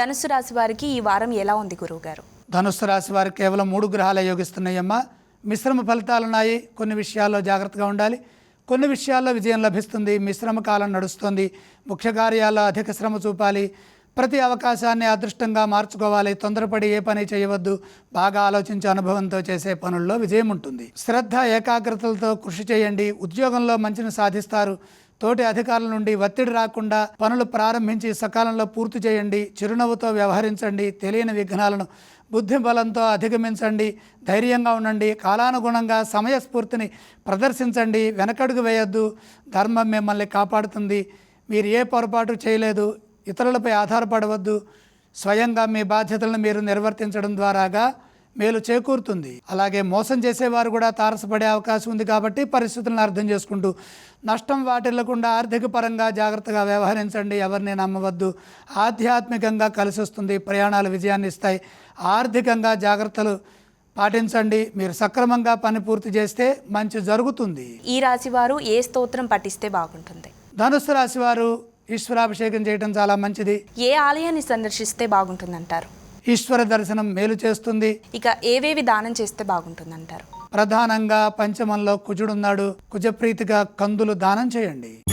ధనుసు రాశి వారికి ఈ వారం ఎలా ఉంది గురువు గారు ధనుస్సు రాశి వారికి కేవలం మూడు గ్రహాలే యోగిస్తున్నాయమ్మా. మిశ్రమ ఫలితాలు ఉన్నాయి. కొన్ని విషయాల్లో జాగ్రత్తగా ఉండాలి. కొన్ని విషయాల్లో విజయం లభిస్తుంది. మిశ్రమ కాలం నడుస్తుంది. ముఖ్య కార్యాల్లో అధిక శ్రమ చూపాలి. ప్రతి అవకాశాన్ని అదృష్టంగా మార్చుకోవాలి. తొందరపడి ఏ పని చేయవద్దు. బాగా ఆలోచించే అనుభవంతో చేసే పనుల్లో విజయం ఉంటుంది. శ్రద్ధ ఏకాగ్రతలతో కృషి చేయండి. ఉద్యోగంలో మంచిని సాధిస్తారు. తోటి అధికారుల నుండి ఒత్తిడి రాకుండా పనులు ప్రారంభించి సకాలంలో పూర్తి చేయండి చిరునవ్వుతో వ్యవహరించండి తెలియని విఘ్నాలను బుద్ధి బలంతో అధిగమించండి ధైర్యంగా ఉండండి కాలానుగుణంగా సమయస్ఫూర్తిని ప్రదర్శించండి వెనకడుగు వేయొద్దు ధర్మం మిమ్మల్ని కాపాడుతుంది మీరు ఏ పొరపాటు చేయలేదు ఇతరులపై ఆధారపడవద్దు స్వయంగా మీ బాధ్యతలను మీరు నిర్వర్తించడం ద్వారాగా మేలు చేకూరుతుంది. అలాగే మోసం చేసేవారు కూడా తారసపడే అవకాశం ఉంది కాబట్టి పరిస్థితులను అర్థం చేసుకుంటూ నష్టం వాటిల్లకుండా ఆర్థిక పరంగా జాగ్రత్తగా వ్యవహరించండి. ఎవరిని నమ్మవద్దు. ఆధ్యాత్మికంగా కలిసి వస్తుంది ప్రయాణాలు విజయాన్ని ఇస్తాయి. ఆర్థికంగా జాగ్రత్తలు పాటించండి. మీరు సక్రమంగా పని పూర్తి చేస్తే మంచి జరుగుతుంది. ఈ రాశి వారు ఏ స్తోత్రం పఠిస్తే బాగుంటుంది? ధనుస్సు రాశి వారు ఈశ్వరాభిషేకం చేయడం చాలా మంచిది. ఏ ఆలయాన్ని సందర్శిస్తే బాగుంటుందంటారు? ఈశ్వర దర్శనం మేలు చేస్తుంది. ఇక ఏవేవి దానం చేస్తే బాగుంటుందంటారు? ప్రధానంగా పంచమంలో కుజుడున్నాడు. కుజప్రీతిగా కందులు దానం చేయండి.